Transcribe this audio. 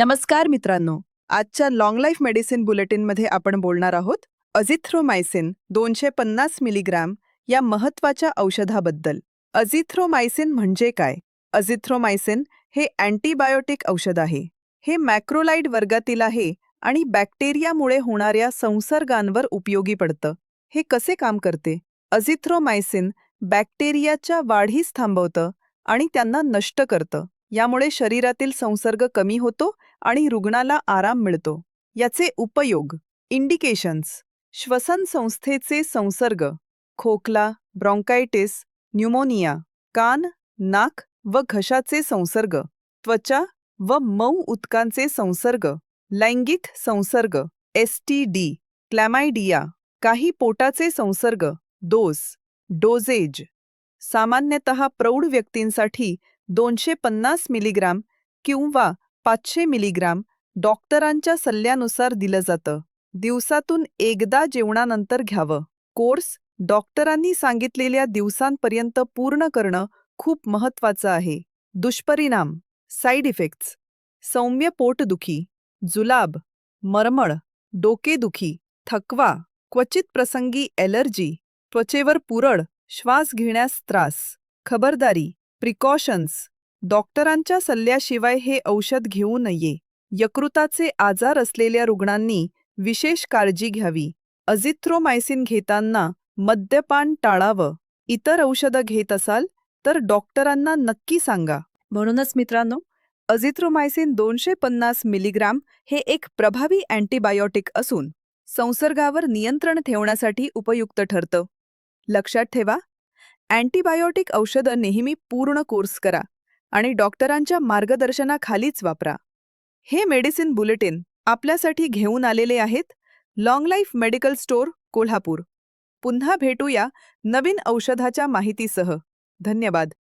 नमस्कार मित्रांनो. आजच्या लॉंग लाईफ मेडिसिन बुलेटिनमध्ये आपण बोलणार आहोत अझिथ्रोमायसिन दोनशे पन्नास मिलीग्रॅम या महत्त्वाच्या औषधाबद्दल. अझिथ्रोमायसिन म्हणजे काय? अझिथ्रोमायसिन हे अँटीबायोटिक औषध आहे. हे मॅक्रोलाइड वर्गातील आहे आणि बॅक्टेरियामुळे होणाऱ्या संसर्गांवर उपयोगी पडतं. हे कसे काम करते? अझिथ्रोमायसिन बॅक्टेरियाच्या वाढीस थांबवतं आणि त्यांना नष्ट करतं. यामुळे शरीरातील संसर्ग कमी होतो आणि रुग्णाला आराम मिळतो. याचे उपयोग इंडिकेशन्स श्वसन संस्थेचे संसर्ग खोकला ब्रॉन्कायटिस न्यूमोनिया कान नाक व घशाचे संसर्ग त्वचा व मऊ उदकांचे संसर्ग लैंगिक संसर्ग एस टी डी क्लॅमायडिया काही पोटाचे संसर्ग डोस डोजेज सामान्यतः प्रौढ व्यक्तींसाठी दोनशे पन्नास मिलीग्राम किंवा पाचशे मिलीग्राम डॉक्टरांच्या सल्ल्यानुसार दिलं जातं. दिवसातून एकदा जेवणानंतर घ्यावं. कोर्स डॉक्टरांनी सांगितलेल्या दिवसांपर्यंत पूर्ण करणं खूप महत्वाचं आहे. दुष्परिणाम साईड इफेक्ट्स सौम्य पोटदुखी जुलाब मरमळ डोकेदुखी थकवा क्वचित प्रसंगी ॲलर्जी त्वचेवर पुरळ श्वास घेण्यास त्रास खबरदारी प्रिकॉशन्स डॉक्टरांच्या सल्ल्याशिवाय हे औषध घेऊ नये. यकृताचे आजार असलेल्या रुग्णांनी विशेष काळजी घ्यावी. अझिथ्रोमायसिन घेताना मद्यपान टाळावं. इतर औषधं घेत असाल तर डॉक्टरांना नक्की सांगा. म्हणूनच मित्रांनो अझिथ्रोमायसिन दोनशे पन्नास मिलीग्राम हे एक प्रभावी अँटीबायोटिक असून संसर्गावर नियंत्रण ठेवण्यासाठी उपयुक्त ठरतं. लक्षात ठेवा अँटीबायोटिक औषधं नेहमी पूर्ण कोर्स करा आणि डॉक्टरांच्या मार्गदर्शनाखालीच वापरा. हे मेडिसिन बुलेटिन आपल्यासाठी घेऊन आलेले आहेत long life medical store Kolhapur. पुन्हा भेटूया नवीन औषधाच्या माहितीसह. धन्यवाद.